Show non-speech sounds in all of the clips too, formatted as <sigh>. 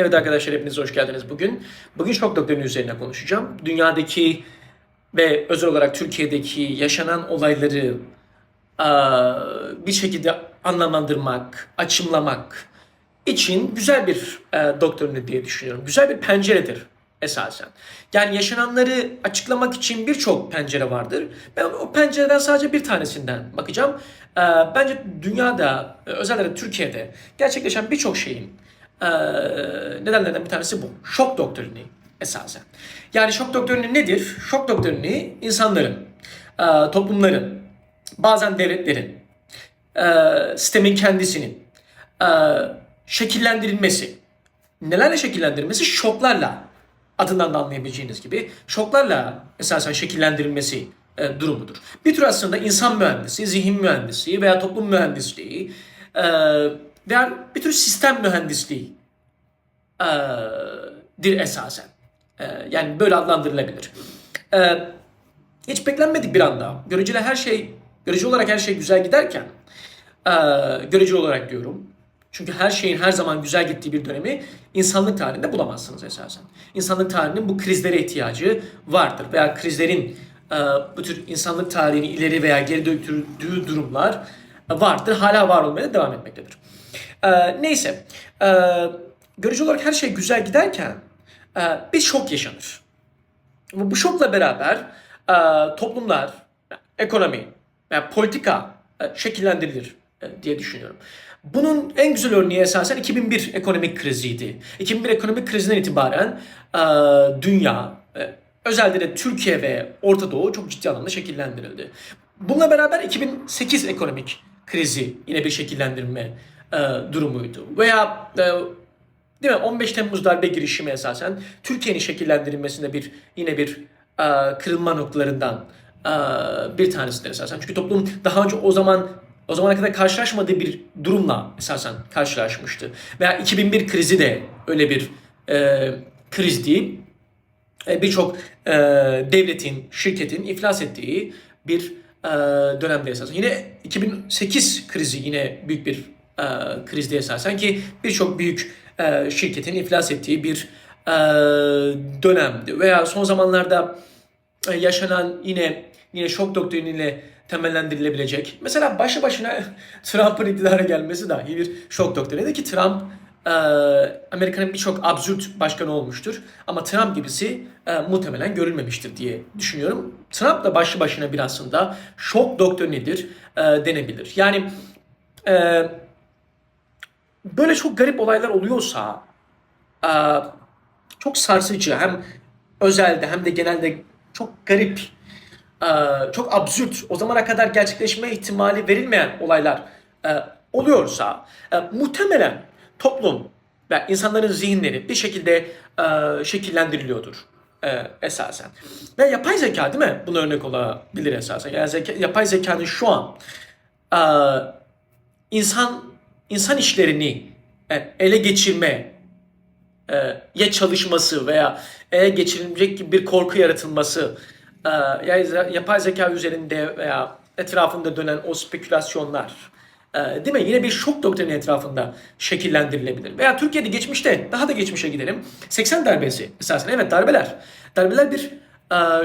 Evet arkadaşlar hepiniz hoş geldiniz bugün. Bugün şok doktorunun üzerine konuşacağım. Dünyadaki ve özel olarak Türkiye'deki yaşanan olayları bir şekilde anlamlandırmak, açımlamak için güzel bir e, doktorunu diye düşünüyorum. Güzel bir penceredir esasen. Yani yaşananları açıklamak için birçok pencere vardır. Ben o pencereden sadece bir tanesinden bakacağım. E, bence dünyada, e, özellikle Türkiye'de gerçekleşen birçok şeyin e, nedenlerden bir tanesi bu. Şok doktrini esasen. Yani şok doktrini nedir? Şok doktrini insanların, toplumların, bazen devletlerin, sistemin kendisinin şekillendirilmesi. Nelerle şekillendirilmesi? Şoklarla. Adından da anlayabileceğiniz gibi şoklarla esasen şekillendirilmesi e, durumudur. Bir tür aslında insan mühendisi, zihin mühendisliği veya toplum mühendisliği e, veya bir tür sistem mühendisliği e, dir esasen. E, yani böyle adlandırılabilir. E, hiç beklenmedik bir anda. Göreceli her şey, görece olarak her şey güzel giderken, e, görece olarak diyorum. Çünkü her şeyin her zaman güzel gittiği bir dönemi insanlık tarihinde bulamazsınız esasen. İnsanlık tarihinin bu krizlere ihtiyacı vardır. Veya krizlerin e, bu tür insanlık tarihini ileri veya geri döktürdüğü durumlar vardır. Hala var olmaya devam etmektedir. E, neyse, e, görece olarak her şey güzel giderken e, bir şok yaşanır. Ama bu şokla beraber e, toplumlar, ekonomi, yani politika e, şekillendirilir e, diye düşünüyorum. Bunun en güzel örneği esasen 2001 ekonomik kriziydi. 2001 ekonomik krizinden itibaren e, dünya, e, özellikle de Türkiye ve Orta Doğu çok ciddi anlamda şekillendirildi. Bununla beraber 2008 ekonomik krizi yine bir şekillendirme e, durumuydu. Veya e, Değil mi? 15 Temmuz darbe girişimi esasen Türkiye'nin şekillendirilmesinde bir yine bir e, kırılma noktalarından e, bir tanesidir esasen. Çünkü toplum daha önce o zaman o zamana kadar karşılaşmadığı bir durumla esasen karşılaşmıştı. Veya 2001 krizi de öyle bir e, kriz değil. E, Birçok e, devletin, şirketin iflas ettiği bir e, dönemde esasen. Yine 2008 krizi yine büyük bir e, krizde esasen ki birçok büyük e, şirketin iflas ettiği bir e, dönemdi. Veya son zamanlarda e, yaşanan yine yine şok doktriniyle temellendirilebilecek. Mesela başlı başına <laughs> Trump'ın iktidara gelmesi dahi bir şok doktrinidir ki Trump e, Amerika'nın birçok absürt başkanı olmuştur. Ama Trump gibisi e, muhtemelen görülmemiştir diye düşünüyorum. Trump da başlı başına bir aslında şok doktrinidir e, denebilir. Yani e, böyle çok garip olaylar oluyorsa e, çok sarsıcı hem özelde hem de genelde çok garip e, çok absürt o zamana kadar gerçekleşme ihtimali verilmeyen olaylar e, oluyorsa muhtemelen toplum ve insanların zihinleri bir şekilde şekillendiriliyordur esasen. Ve yapay zeka değil mi? Buna örnek olabilir esasen. Yani zeka, yapay zekanın şu an insan insan işlerini e, ele geçirme e, ya çalışması veya ele geçirilecek gibi bir korku yaratılması e, yani yapay zeka üzerinde veya etrafında dönen o spekülasyonlar değil mi? Yine bir şok doktrini etrafında şekillendirilebilir. Veya Türkiye'de geçmişte daha da geçmişe gidelim. 80 darbesi esasen evet darbeler. Darbeler bir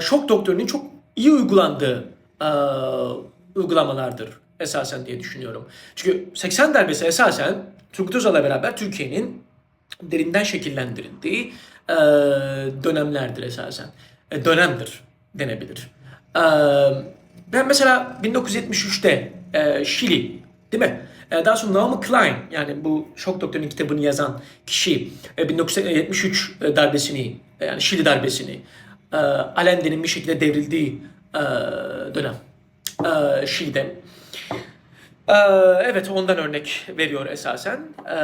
şok doktrininin çok iyi uygulandığı uygulamalardır esasen diye düşünüyorum. Çünkü 80 darbesi esasen Turgut Özal'la beraber Türkiye'nin derinden şekillendirildiği e, dönemlerdir esasen. E, dönemdir denebilir. E, ben mesela 1973'te e, Şili değil mi? E, daha sonra Naomi Klein yani bu şok doktorunun kitabını yazan kişi e, 1973 darbesini yani Şili darbesini e, Allende'nin bir şekilde devrildiği e, dönem e, Şili'de. E, evet ondan örnek veriyor esasen. E,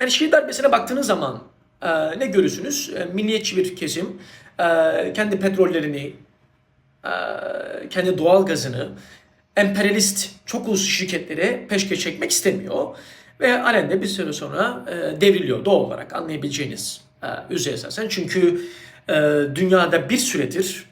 yani Şii darbesine baktığınız zaman e, ne görürsünüz? E, milliyetçi bir kesim e, kendi petrollerini, kendi doğal gazını emperyalist çok uluslu şirketlere peşkeş çekmek istemiyor. Ve halen bir süre sonra devriliyor doğal olarak anlayabileceğiniz üzere esasen. Çünkü dünyada bir süredir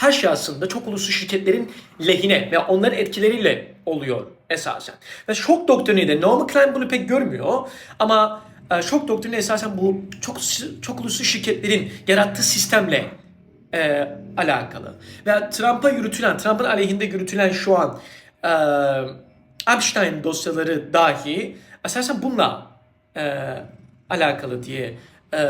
her şey aslında çok uluslu şirketlerin lehine ve onların etkileriyle oluyor esasen. Ve şok doktrini de Norman Klein bunu pek görmüyor ama e, şok doktrini esasen bu çok çok uluslu şirketlerin yarattığı sistemle e, alakalı. Ve Trump'a yürütülen, Trump'ın aleyhinde yürütülen şu an e, Epstein dosyaları dahi esasen bununla e, alakalı diye e,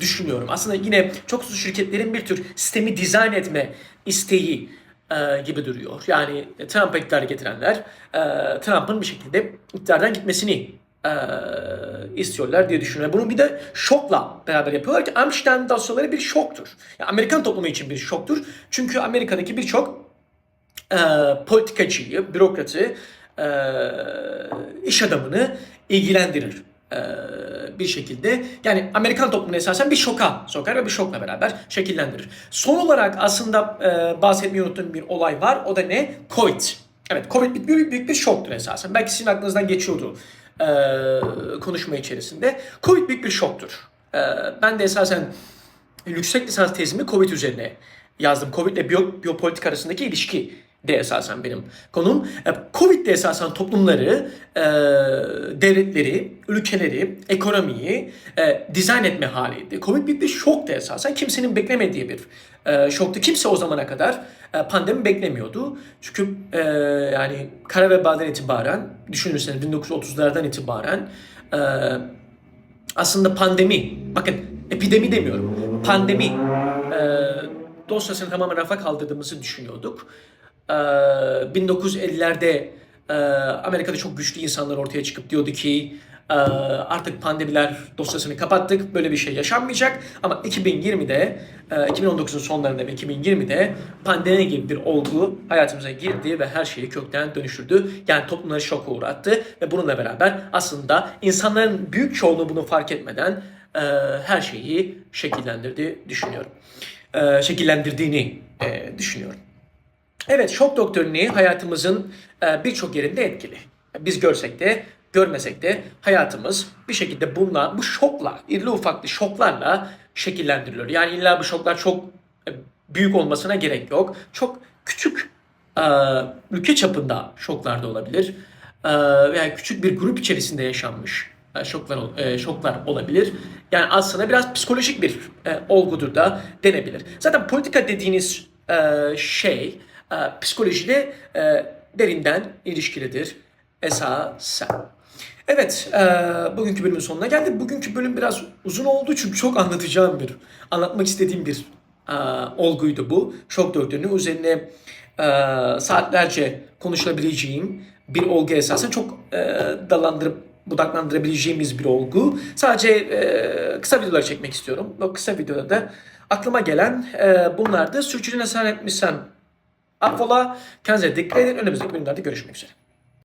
düşünüyorum. Aslında yine çok uluslu şirketlerin bir tür sistemi dizayn etme isteği e, gibi duruyor. Yani Trump'a iktidara getirenler e, Trump'ın bir şekilde iktidardan gitmesini e, istiyorlar diye düşünüyorum. Bunu bir de şokla beraber yapıyorlar ki Amstein dosyaları bir şoktur. Yani Amerikan toplumu için bir şoktur. Çünkü Amerika'daki birçok e, politikacıyı, bürokratı, e, iş adamını ilgilendirir bir şekilde. Yani Amerikan toplumunu esasen bir şoka sokar ve bir şokla beraber şekillendirir. Son olarak aslında e, bahsetmeyi unuttuğum bir olay var. O da ne? Covid. Evet Covid bir, büyük, büyük bir şoktur esasen. Belki sizin aklınızdan geçiyordu e, konuşma içerisinde. Covid büyük bir şoktur. E, ben de esasen yüksek lisans tezimi Covid üzerine yazdım. Covid ile biyo, biyopolitik arasındaki ilişki de esasen benim konum. E, Covid de esasen toplumları, e, devletleri, ülkeleri, ekonomiyi e, dizayn etme haliydi. Covid büyük bir şok da esasen kimsenin beklemediği bir şoktu. Kimse o zamana kadar pandemi beklemiyordu. Çünkü yani kara vebadan itibaren, düşünürseniz 1930'lardan itibaren aslında pandemi, bakın epidemi demiyorum, pandemi dosyasını tamamen rafa kaldırdığımızı düşünüyorduk. E, 1950'lerde e, Amerika'da çok güçlü insanlar ortaya çıkıp diyordu ki e, artık pandemiler dosyasını kapattık, böyle bir şey yaşanmayacak. Ama 2020'de, e, 2019'un sonlarında ve 2020'de pandemi gibi bir olgu hayatımıza girdi ve her şeyi kökten dönüştürdü. Yani toplumları şoka uğrattı ve bununla beraber aslında insanların büyük çoğunluğu bunu fark etmeden e, her şeyi şekillendirdi düşünüyorum. E, şekillendirdiğini düşünüyorum. Evet şok doktrini hayatımızın e, birçok yerinde etkili. Biz görsek de görmesek de hayatımız bir şekilde bununla, bu şokla, irili ufaklı şoklarla şekillendiriliyor. Yani illa bu şoklar çok e, büyük olmasına gerek yok. Çok küçük e, ülke çapında şoklar da olabilir. Veya küçük bir grup içerisinde yaşanmış şoklar şoklar olabilir. Yani aslında biraz psikolojik bir olgudur da denebilir. Zaten politika dediğiniz şey psikolojiyle e, derinden ilişkilidir esasen. Evet, e, bugünkü bölümün sonuna geldik. Bugünkü bölüm biraz uzun oldu çünkü çok anlatacağım bir, anlatmak istediğim bir e, olguydu bu. Şok doktrini üzerine e, saatlerce konuşulabileceğim bir olgu esasen çok e, dallandırıp budaklandırabileceğimiz bir olgu. Sadece e, kısa videolar çekmek istiyorum. O kısa videoda da aklıma gelen e, bunlardı. Sürçüliğine etmişsem affola. Kendinize dikkat edin. Önümüzdeki bölümlerde görüşmek üzere.